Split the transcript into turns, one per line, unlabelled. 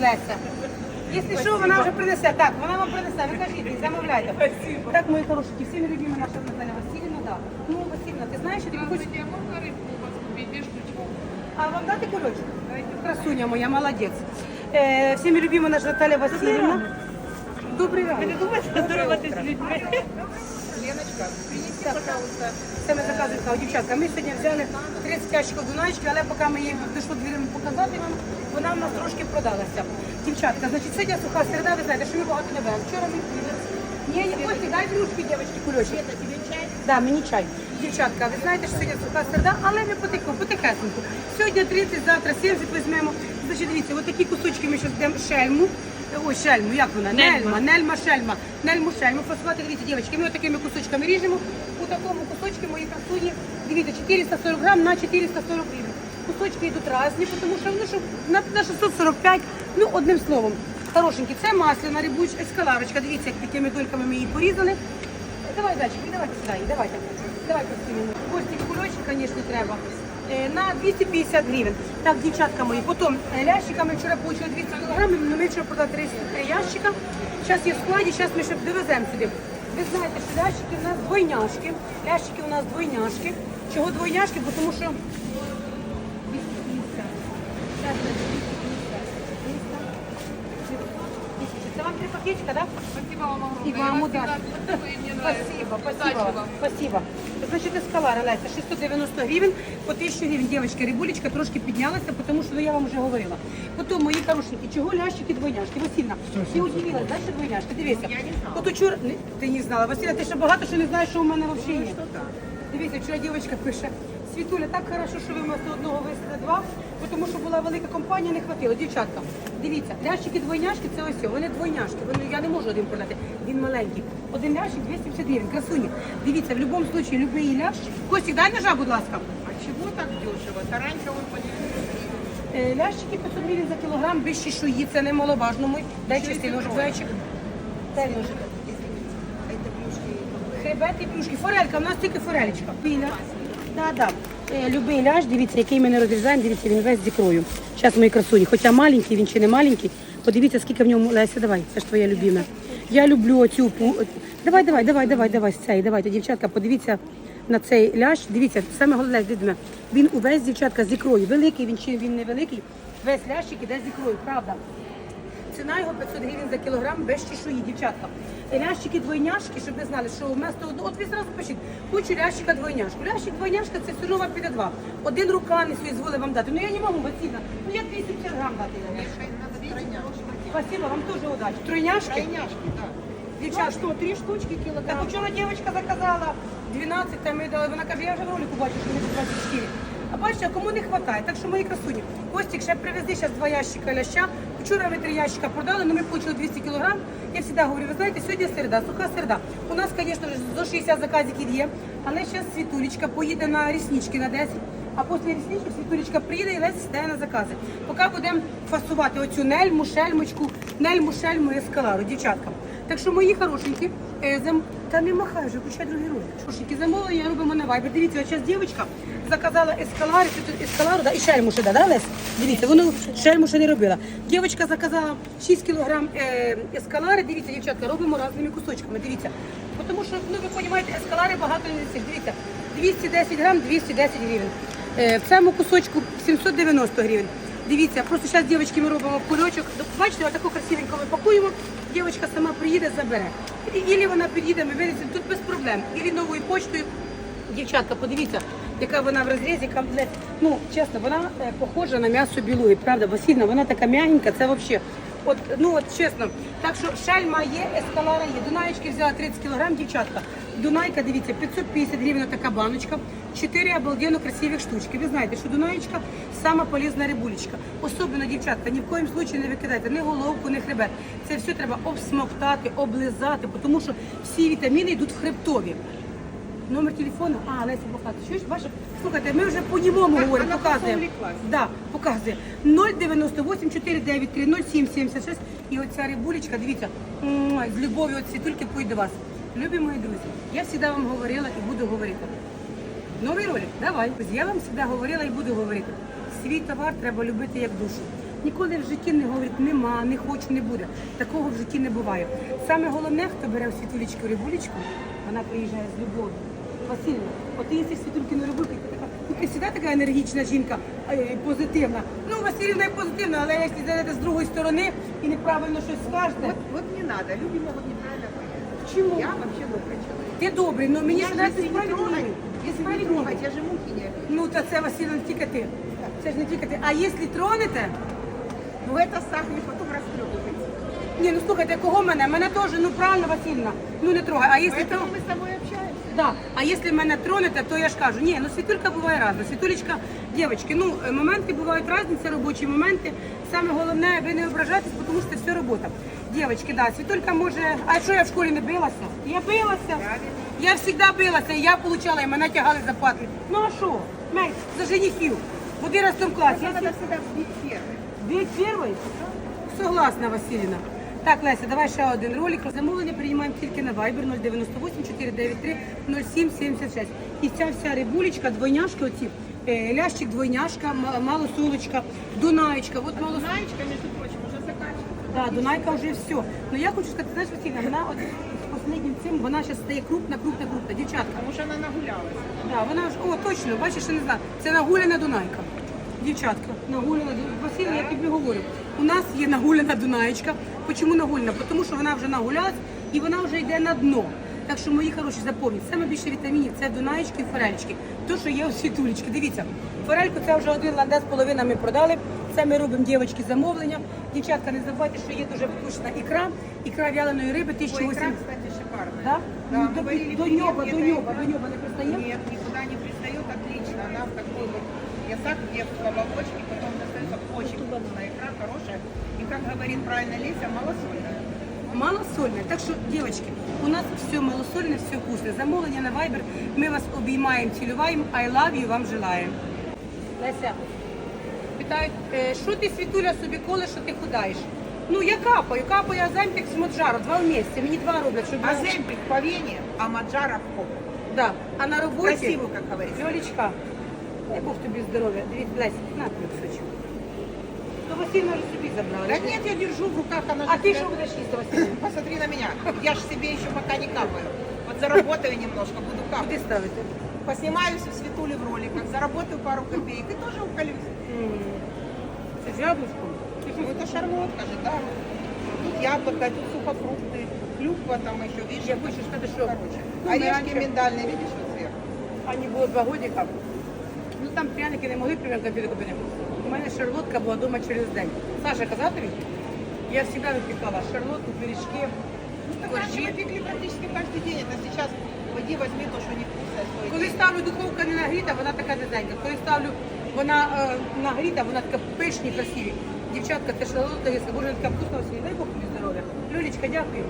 Леся. Якщо що, вона вже принесе. Так, вона вам принесе. Ви кажіть, замовляйте.
Спасибо.
Так, мої хороші, всі ми любимо наша Наталя Васильівна, да. Ну, Васильівна, ти знаєш, що тобі хочу...
Здравствуйте, а можно рыбку у вас купить без штучку?
А вам дати кульочок? Красуня моя, молодець. Е, всіми любимо наша Наталя Васильівна. Добрий ранок. Ви не думаєте здороватись з людьми?
Леночка, принеси, пожалуйста.
Це ми заказуємо. Дівчатка, ми сьогодні взяли 30 ящиків Дунаєчки, але поки ми її дійшло двіримо показати вам, вона в нас трошки продалася. Дівчатка, значить, сьогодні суха середа, ви знаєте, що ми багато не беремо. Вчора ми Ні, ні, ось, дайте ручки, дівчатки,
чай?
Да, мені чай. Дівчатка, ви знаєте, що сьогодні суха середа, але ми потихо, потихесеньку. Сьогодні 30, завтра 70 візьмемо. Значить, дивіться, отакі кусочки ми зараз йдемо шельму. Ой, шельму, як вона? Нельма, нельма, шельма. Нельму, шельму. Фасувати, дивіться, дівчатки, ми отакими кусочками ріжемо. У такому кусочку мої красуні, дивіться, 440 грам на 440 гривень. Кусочки йдуть різні, тому що вони що на, на 645, ну, одним словом. Хорошенькі, це масляна рибуч, ескаларочка. Дивіться, як такими дольками ми її порізали. Давай, дачки, давайте сюди, давайте. Давайте. Кості кульочок, звісно, треба. Е, На 250 гривень. Так, дівчатка мої. Потім лящика лящиками вчора отримали 200 кілограмів, але ми вчора продали 33 ящика. Зараз є в складі, зараз ми ще довеземо сюди. Ви знаєте, що лящики у нас двойняшки. Лящики у нас двойняшки. Чого двойняшки? Бо тому що 250. Пакетика, так?
Спасибо вам огромное.
И вам
вас
удачи. Спасибо, спасибо, спасибо. Значить, ескалара, Леся, 690 гривень, по 1000 гривень, дівчатка, рибулечка трошки піднялася, тому що ну, я вам вже говорила. Потім, мої хорошенькі, чого лящики двойняшки? Васильна, ти удивилась, знаєш, що двойняшки? Дивися.
Я не знала.
От учора, ти не знала, Василя, ти ще багато що не знаєш, що у мене взагалі є. Дивіться, вчора дівчинка пише, Світуля, так хорошо, що ви вместо одного висили два, бо тому що була велика компанія, не хватило. Дівчатка, дивіться, лящики двойняшки це ось, вони двойняшки. Вони, я не можу один продати, він маленький. Один лящик 250 гривень, красуні. Дивіться, в будь-якому випадку, любий лящ. Костік, дай ножа, будь ласка.
А чего так дешево? Таранька он по 900
Е, Лящики 500 гривень за кілограм, без чешуї, це немаловажно. Мой. Дай чистий ножик, зайчик. Дай ножик. Хребет і плюшки. Форелька, у нас тільки форелечка. Піля. Да, да. Е, Любий ляж, дивіться, який ми не розрізаємо, дивіться, він весь з ікрою. Зараз мої красуні. Хоча маленький, він ще не маленький. Подивіться, скільки в ньому Леся, давай, це ж твоя любима. Я люблю оцю. Давай, давай, давай, давай, давай цієї. Давайте, дівчатка, подивіться на цей ляж. Дивіться, саме головне, дивіться, він увесь, дівчатка, з ікрою. Великий, він чи він не великий. Весь лящик іде з ікрою, правда. Ціна його 500 гривень за кілограм без чешуї, дівчатка. Лящики двойняшки, щоб ви знали, що вместо одного, от ви зразу пишіть, хочу лящика двойняшку. Лящик двойняшка це все одно вам піде два. Один рука не соізволить вам дати. Ну я не можу, Васильна. Ну я 250 грам дати. Спасибо, вам теж удачі. Тройняшки? Дівчата, що, три штучки кілограм? Так вчора дівчинка заказала 12, там ми дали, вона каже, я вже в ролику бачу, що вони по 24. А бачите, а кому не вистачає, так що мої красуні. Костік ще привезли зараз два ящика ляща. Вчора ми три ящика продали, але ми почали 200 кг. Я завжди говорю, ви знаєте, сьогодні середа, суха середа. У нас, звісно, до 60 заказів є, але зараз Світулечка поїде на ріснички на 10. А після рісничок Світулечка приїде і Леся сідає на закази. Поки будемо фасувати оцю нельму, шельмочку, нельму, шельму ескалару, дівчаткам. Так що мої хорошенькі, зам... та не махай вже, включай другий ролик. Хорошенькі, замовлення робимо на вайбер. Дивіться, зараз дівчинка заказала ескаларі, тут ескалару, да, і шельму ще, да, да, Лесь? Дивіться, воно шельму ще не робила. Дівчинка заказала 6 кілограм е, ескалари, дивіться, дівчатка, робимо різними кусочками, дивіться. Тому що, ну ви розумієте, ескалари багато не. Дивіться, 210 грам, 210 гривень. Е, в цьому кусочку 790 гривень. Дивіться, просто зараз дівчатки ми робимо кульочок. Бачите, отаку красивенько ми пакуємо. Дівчинка сама приїде, забере. Ілі вона підійде, ми виріземо тут без проблем. Ілі новою почтою. Дівчатка, подивіться, яка вона в розрізі комплект. Ну, чесно, вона е, похожа на м'ясо білої, правда, Васильна, вона така м'ягенька, це взагалі. От, ну от чесно. Так що шельма є, ескалара є. Дунаєчки взяла 30 кг, дівчатка. Дунайка, дивіться, 550 гривень така баночка, 4 обалденно красивих штучки. Ви знаєте, що Дунаєчка сама полезна рибулечка. Особливо, дівчатка, ні в коїм случаї не викидайте ні головку, ні хребет. Це все треба обсмоктати, облизати, тому що всі вітаміни йдуть в хребтові. Номер телефону, а, Леся показує. Чуєш, бачиш? Слухайте, ми вже по-німому говоримо,
вона
показуємо. Да, показує. 098 493 0776. І оця рибулечка, дивіться, м, з любов'ю от світульки пойде до вас. Любі мої друзі, я завжди вам говорила і буду говорити. Новий ролик, давай. Я вам завжди говорила і буду говорити. Свій товар треба любити як душу. Ніколи в житті не говорить нема, не хочу, не буде. Такого в житті не буває. Саме головне, хто бере в світулечку рибулечку, вона приїжджає з любов'ю. Васильівна, от ти їсти світулькину рибульку, ти така, ну така енергічна жінка, е, позитивна. Ну, Васильівна і позитивна, але якщо зайдете з другої сторони і неправильно щось скажете,
Вот, вот не люди могут неправильно понять.
чому?
Я вообще добрый человек.
Ти добрий, ну мені
Я
ж
же
нравиться
если не трогать,
справедливий.
если не
Справедливий.
трогать, я же мухи не обижу.
Ну, та це Васильівна не тільки ти. Це ж не тільки ти. А якщо тронете,
Ну это сахнет, потом растрепывается.
ні, ну слухайте, кого мене? Мене теж, ну правильно, Васильівна, ну не трогай. А якщо
Поэтому
трогай,
мы с тобой общаемся.
да. а якщо мене тронете, то я ж кажу, ні, ну світулька буває разна. Світулечка, дівчатки, ну моменти бувають різні, це робочі моменти. Саме головне, ви не ображайтесь, тому що це все робота. Дівчатки, да, світулька може. А що я в школі не билася? Я билася. Я завжди билася, і я получала, і мене тягали за патлі. Ну а що? Мей, за женихів. В 11 класі. Я
Надо всегда бить первый.
Бить перший? Согласна, Василіна. Так, Леся, давай ще один ролик. Замовлення приймаємо тільки на Viber 098 493 0776. І ця вся рибулечка, двойняшки, оці, е, лящик, двойняшка, м- малосолочка, дунаєчка. От малос...
Знаечка, между прочим, уже заканчивается.
Да, Дунайка вже все. Ну я хочу сказати, знаєш, Василіна, вона от з останнім цим, вона зараз стає крупна, крупна, крупна. Дівчатка,
Потому что она нагулялась.
Да, вона ж, о, точно, бачиш, я не знаю. Це нагуляна Дунайка. Дівчатка, нагуляна Дунайка. Василь, я тобі говорю. У нас є нагуляна Дунаєчка. Чому нагуляна? Тому що вона вже нагулялась і вона вже йде на дно. Так що, мої хороші, запомніть, саме більше вітамінів це дунаєчки і форелечки. То, що є у світулечки. Дивіться, форельку це вже один ландес половина ми продали. Це ми робимо дівчатки замовлення. Дівчатка, не забувайте, що є дуже вкусна ікра, ікра вяленої риби
Ой, икра,
1008.
кстати, шикарная.
Да?
Да,
Ну, до-
говорили,
до
где
до
эта
неба,
икра?
до неба не пристает?
Нет, никуда не пристает, отлично. Она в такой вот ясак, где в достается очень вкусная икра, хорошая. И, как говорит правильно Леся, малосольная.
Малосольне. Так що, дівчатки, у нас все малосольне, все вкусне. Замовлення на Viber. Ми вас обіймаємо, цілюваємо. I love you, вам желаємо. Леся, питають, е, що ти світуля собі коли, що ти худаєш? Ну я капаю, капаю Аземпік з Моджару, два в місяці. Мені два роблять, щоб
А земпик по вене, а маджара в попу.
Да. А на роботі
Красиво, как говорится.
Льолечка, дай Бог тобі здоров'я. Дивіться, Леся, на тобі кусочок. То Васильна вже собі забрала.
Да нет, я держу в руках, она
А
же
ти
тебя-
що будеш їсти, Васильна?
Посмотри на меня. Я же себе еще пока не капаю. Вот заработаю немножко, буду капать.
Куди ставити?
Поснимаюсь у Светули в роликах, заработаю пару копеек и тоже уколюсь.
М. Це з яблучком?
Ну, это шарлотка же, да. Тут яблоко, тут сухофрукты, клюква там еще, видишь?
Я хочу сказати, що
Короче,
ну,
орешки
раніше-
миндальные, видишь, вот сверху?
Ані було два годика. Ну там пряники не могли прямо копійки купити. У мене шарлотка була вдома через день. Саша казав тобі? Я завжди випікала шарлотку, пиріжки,
Так раньше
коржі.
мы пекли практически каждый день. Это сейчас пойди возьми то, что невкусное стоит.
Коли ставлю духовка не нагріта, вона така низенька. Коли ставлю вона е, нагріта, вона така пишні, красиві. Дівчатка, це шарлотка, якщо боже, вона така вкусна, ось, дай Бог тобі здоров'я. Люлечка, дякую.